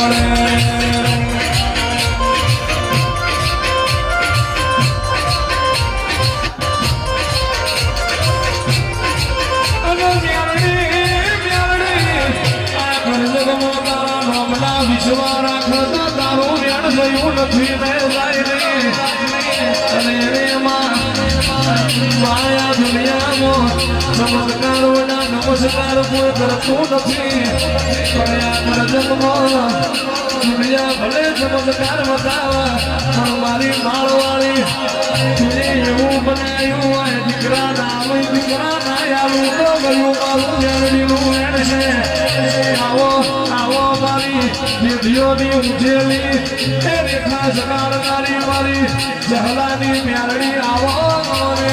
અને નમસ્કાર કોઈ કરતું નથી. દુનિયા ભલે ચમત્કાર બતાવે પણ મારી માળવાળી એવું બનાવ્યું હોય, દીકરા નામ, દીકરા ના આવું તો ગયું આવો આવો મારી નિધિઓની ઉજેલી, એ રેખા સકારનારી મારી જહલાની મેળડી આવો રે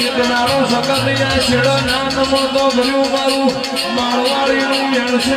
સકત જાય છેડો નમો તો ભર્યું મારું. મારવાડીનું મેળ છે.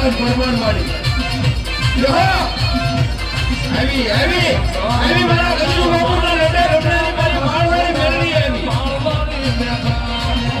આ પરમાણ માડી આવી આવી આવી મારા ગજુ બાપુના લડે રમણાની મારી માળવાળી મેળવી આવી. માળવાની બેઠા ગાય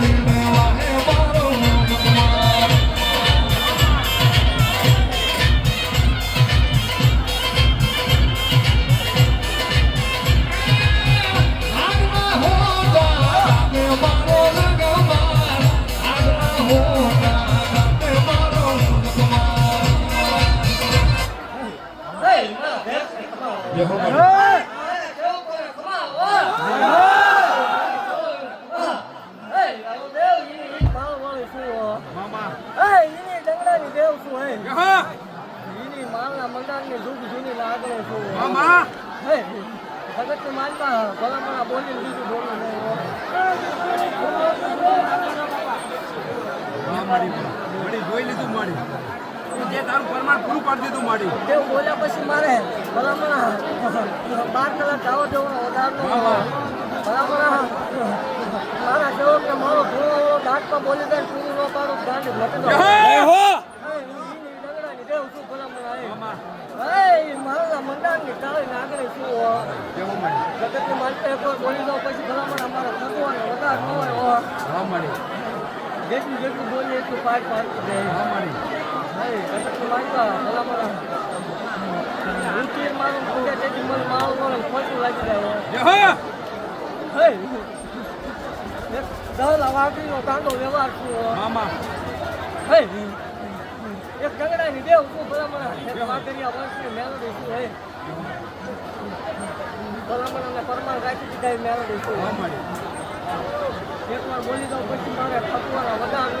મેલડી તારું પરમાણ પૂરું પાડી દીધું મળી તેવું બોલ્યા પછી મારે ભલામણ બાર કલાક આવો જવાનો વધારનો ભલામણ મારા સેવકને મારો ભૂવો દાંતમાં બોલી દે પૂરું ન પાડું ગાંડી ઘટે તો ડગડાની શું ભલામણ આવે હે મારા મંડાણની તાળી નાગરી શું હો? કેવું મળી જગતની માલતે એકવાર બોલી દો પછી ભલામણ વધાર ન હોય હો. હા મળી જેટલું જેટલું બોલીએ એટલું પાક પાડતું દે હા હે મારું પૂજા તેથી મને મારું મારું ખોટું લાગી જાય હો. જય હો હે એક વાગડીનો કાંડો વ્યવહાર છું હો. મામા એક દેવ એક વાગડિયા વંશની મેલડી શું હે ભલામણ અને પરમાર રાખી દીધા એ મેલડી શું હા મળી એકવાર બોલી દઉં પછી મારે થકવાના વધાર ન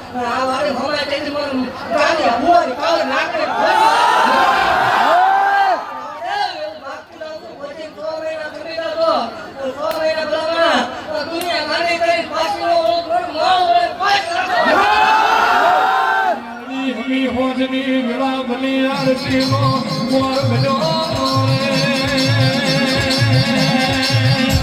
அவரு ஹோமா தெரிஞ்சு போகணும் காலி அம்மாவாரி கால நாக்கே Thank you.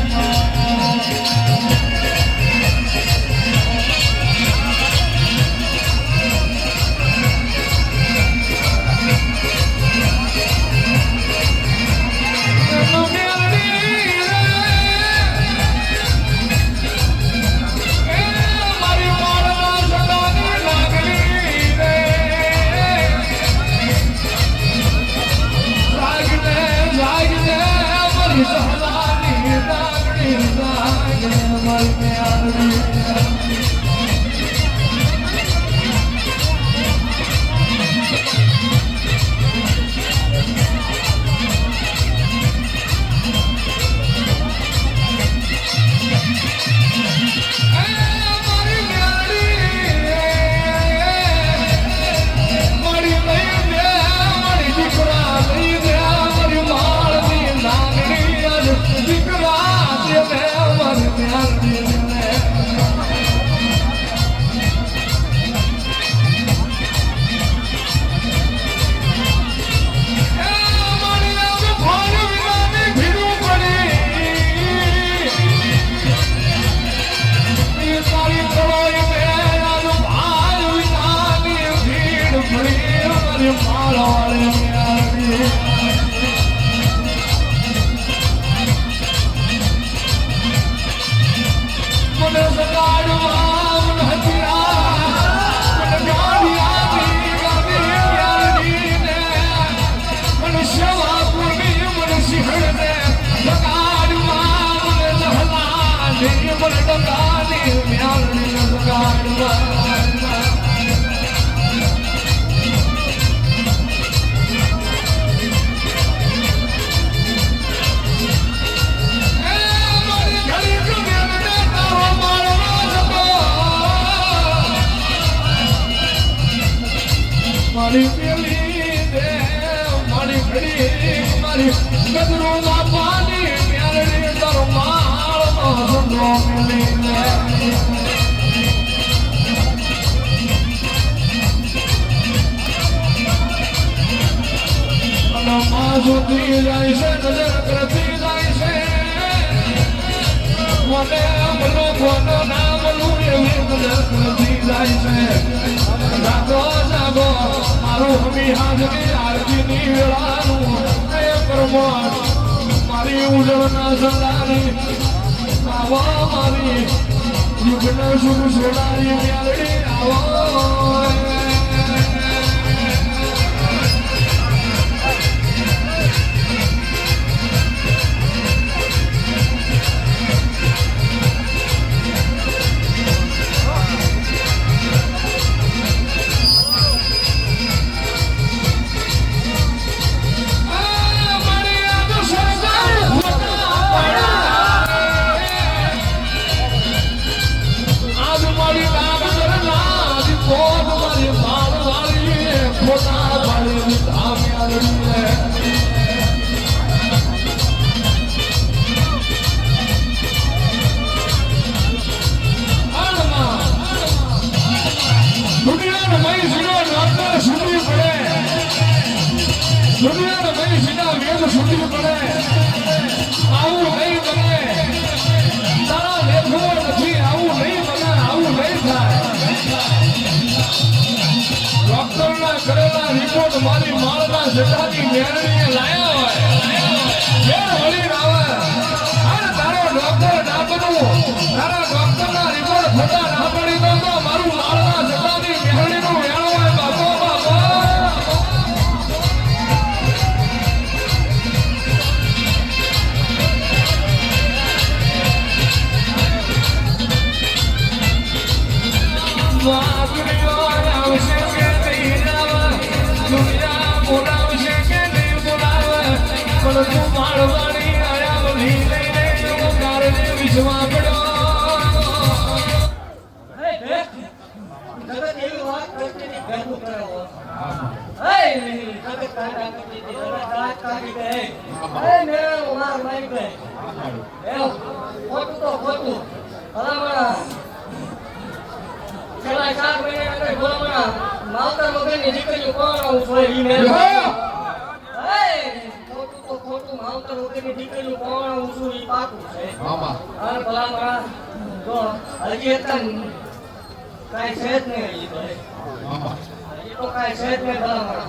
સુધી જાય છે નજર કરતી જાય છે મને આમ લોકોનો નામ જાય છે જાગો જાગો પ્રમાણ મારી ઉજળના સલાની આવા મારી, યુગના સુખ સોનારી આવો. મારી માળના જટાની મેળવીને લાયા. માવતર વગરની દીકરીઓ કોણ આવું જોઈએ ઈ મેળો ખોટું તો ખોટું માવતર દીકરીઓ કોણ આવું છું ઈ પાકું છે અને જો હજી કાંઈ છે જ નહીં. ભાઈ તો કાંઈ છે જ નહીં એ છે મારા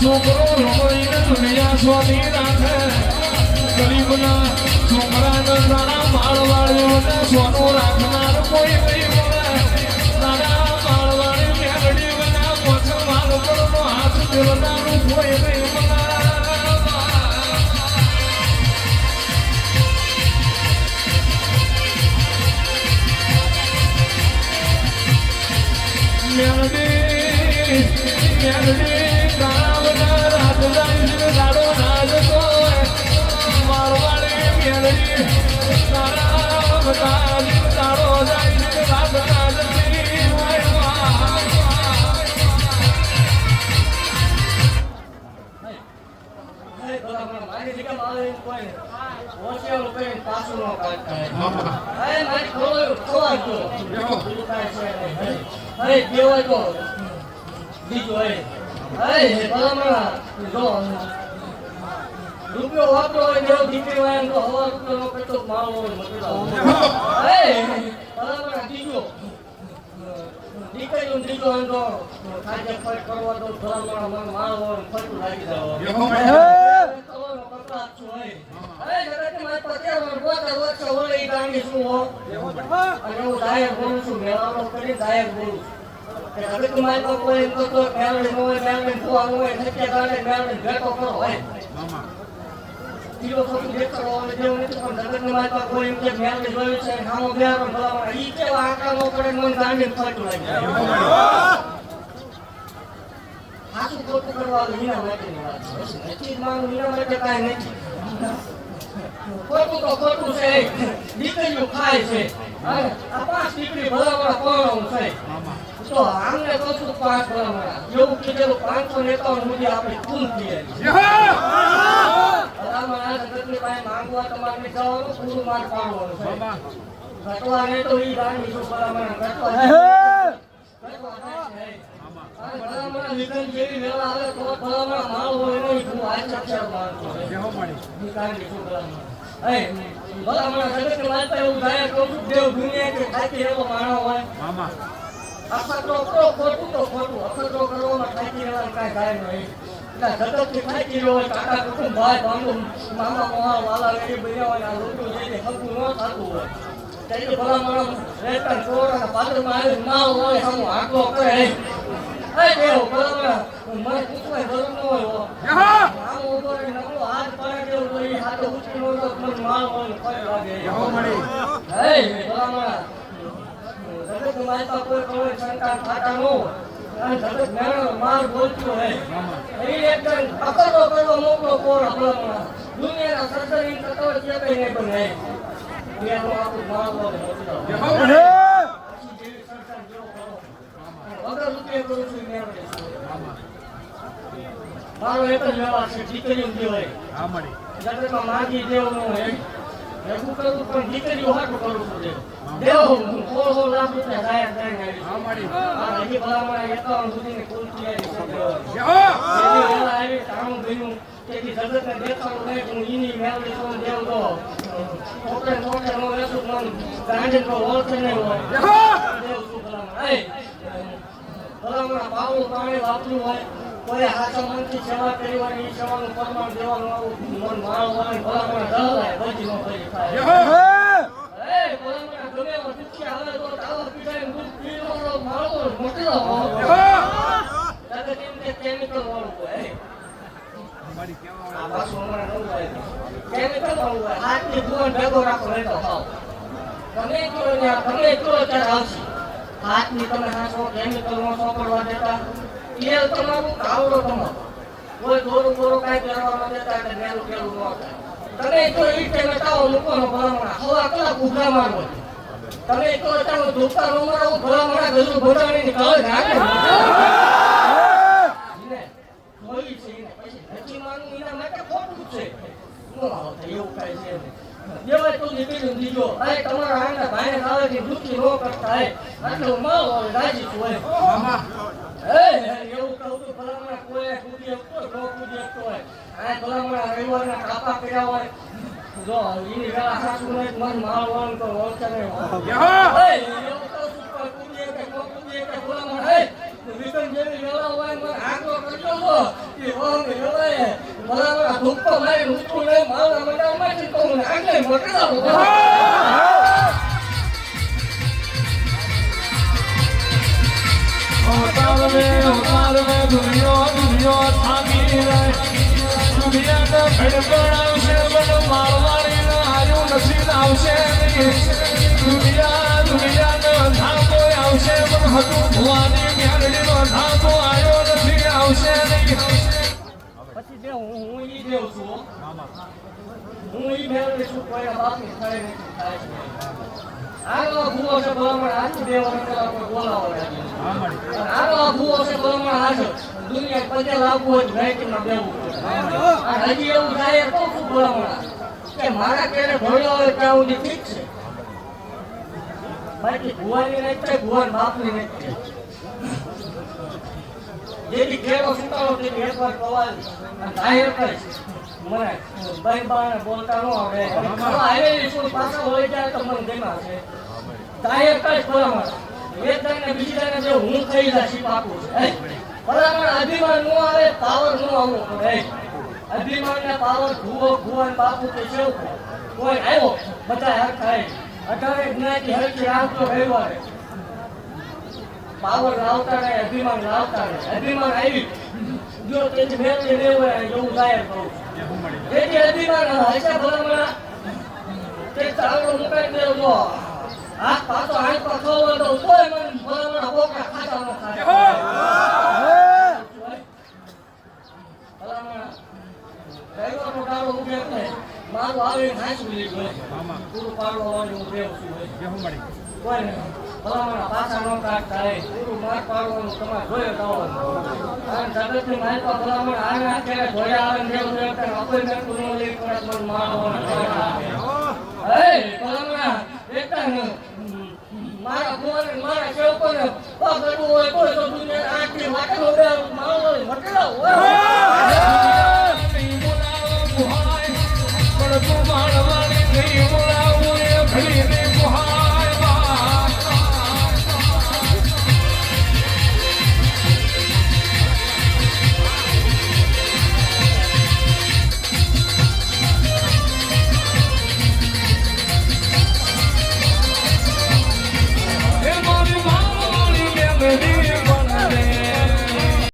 છોકરો રમણીને દુનિયા સ્વામી રાખે ગરીબના છોકરાને નાના માળવાળીઓને સોનું રાખનાર કોઈ નહીં મળે. નાના હાથ ફેરનારું હે ભલામણા જો રૂપિયો વાપરો હોય જેવો દીકરી હોય તો કેટલો હોય હે દીકરીનું કાજે ફટ કરવા તો ભલામણા મને માળો હોય ફટું લાગી તમારો હોય? જગતની માત પર કેવો ગોતા ગોતા હોય ઈ ગાંડી શું હો? અને હું દાયક બોલું છું, મેળાવડો કરી દાયક બોલું છું. કોઈ ખોટું છે, સામો બેહારો પરણાવું છે? તો આમને કશું પાંચ ભલામણા એવું કીધેલું પાંચસો એકાવન સુધી આપણે ભલામણા જગતની માંગવા તમારે જવાનું પૂરું માર પાડવાનું છે. ઘટવા તો ઈ ગાંડી શું ભલામણા ઘટવા ઘટવા થાય છે. અને ભલામણા વિઘન જેવી વેળા આવે તો ભલામણા માલ હોય નહીં હું આ નિકાળી શું ભલામણા માનતા એવું દેવ દુનિયા કે ખાતી એવો માણો હોય? અખતરો તો ખોટું તો ખોટું. અખતરો કરવામાં થાકી રહેવાનું કાંઈ થાય નહીં. જગતથી થાકી રહ્યો હોય કાકા કુટુંબ ભાઈ બાંધુ મામા મોહા વાલા વેરી બન્યા હોય આ લોકો જે હકું ન થતું હોય. તેથી ભલા માણસ રહેતા ચોર અને પાદરમાં આવી માવ હોય હમ આટલો કરે. એ દેવ ભલા મને પૂછવાય જરૂર ન હોય. આમ રહી હાથ પડે તેવું તો હાથે ઉચકી નો તો મને માલ હોય ને લાગે હે ભલા માણસ જગત માતા કોઈ કોઈ સંતાન ખાતા નો અને જગત મેળો માર બોલતો હે એ એકદમ પકડો કરવો મોકલો પોર ભલા દુનિયાના સરસરી તત્વ છે કઈ નહીં બને દુનિયાનો આપણું માલ વગર રૂપિયા કરું છું મેં મારો. એક જ વ્યવહાર છે દેવાય જગતમાં માગી દેવું હોય. પણ દીકરીઓ હાટું કરું છું દેવ દેવ હું સો સો લાખ રૂપિયા આવી હજી ભલામણ ગયું તેથી જગતને ઈની મેળવી ને દેવ તો પોતે મન ગાંધી તો ઓળખે નહીં હોય દેવ શું ભલામણ ભલામણ પાવલું પાણી વાપર્યું હોય કોઈ હાથા મનથી સેવા કરી હોય એ સેવાનું પ્રમાણ દેવાનું આવું. મન માળ હોય ભલામણ દહલાય બધી નો કરી થાય. એ ભલામણ ગમે દુખી આવે તો તાવા પીડાય માળો મોટી દો દાદા કેમ કે કેમિકલ વાળું હોય આ પાછું હમણાં નવું આવ્યું. કેમિકલ વાળું હોય. હાથની ભુવન ભેગો રાખો નહીં તો ખાઓ તમે કરો ત્યાં તમે કરો ત્યારે આવશે હાથની તમે હાથો કેમિકલ નો સોપડવા દેતા. તેલ તમારું તમારો કોઈ દોરું બોરું કાંઈ કરવા દેતા એટલે મેલું પેલું ન થાય. તમે તો એ ટાઈમે તાવો તમે એને છે પછી નથી માનવું એના માટે ખોટું એવું કાંઈ છે નહીં. દેવાય તમારા આંગણા ભાઈ ખાવાથી દુઃખી ન કરતા. હે આટલું માલ એવું તો ભલામણા કોઈ કૂદી શકતો ન કૂદી શકતો હોય હોય જો એની વેળા સાચું નહીં મન માલ હોય તો ઓળખે નહીં એવું કહું છું ન ભલામણ હે વિકન જેવી વેળા મને આંકડો કરજો તો એ હોમ વેળાએ ભલામણા ધૂપકો મારી ઊંચું નહીં આંગણે મોકલાવું અવતારવે અવતારવે દુનિયો દુનિયો થાકી રહે દુનિયાને આવશે દુનિયા દુનિયાને ધાકો આવશે પણ હતું ભુવાની મેરડીનો ધાકો આવ્યો આવશે નહીં પછી જે હું ઈ દેવ છું હો. ઈ બાપની થાય આગલો ભૂવો છે ભલામણ પેલા બોલાવો. ભૂવો છે ભલામણ દુનિયા પગે લાવવું હોય બેંકમાં બેવું પડે. અને હજી એવું થાય તો શું ભલામણ કે મારા કેરે ભણ્યો હોય ત્યાં સુધી ઠીક છે. બાકી ભુવાની નહીં થાય ભુવાન બાપની નહીં થાય જેથી કેળો સુતારો તેની એકવાર કવાલી અને જાહેર કરીશ મને ભાઈ બાને બોલતા ન આવડે. ખવા આવેલી છું પાછા હોય જાય તો મને છે. જાહેર કરીશ ભલામણ એક બીજી દાને જો હું થઈ શીપ આપું ભલામણ અભિમાન નો આવે, પાવર નો આવવો અભિમાન ને પાવર ભૂવો, ભુવન બાપુ તે સેવ કોઈ આવ્યો? બધા હરખા. અઢારે જ્ઞાતિ હરખી રાખતો રવિવારે પાવર લાવતા રહે અભિમાન લાવતા રહે અભિમાન આવી. જો તેથી મેળવી લેવું એવું જાહેર છું. તેથી અભિમાન હશે ભલામણ. તે ચાલો મુકાઈ દેવો જો હાથ પાછો હાથ પર ખોવો તો મને ઉભે મારું આવીને હાંચવી લીધું હોય. પૂરું હું છું કોઈ નહીં. ભલામણ પાછા નો કાઢતા હોય. પૂરું માર પાડવાનું તમારે જોયે જવાનું. કારણ જગતની માલિકા ભલામણ આને આ ક્યારે જોયા આવે ને જેવું જોયા કરે. નું ન પડે મને આવે. એ, ભલામણ એકતા મારા ભુવને, મારા સેવકોને પગ અડવું હોય તો દુનિયા આંખની વાટે ઉડે, મારો મટેલો હોય.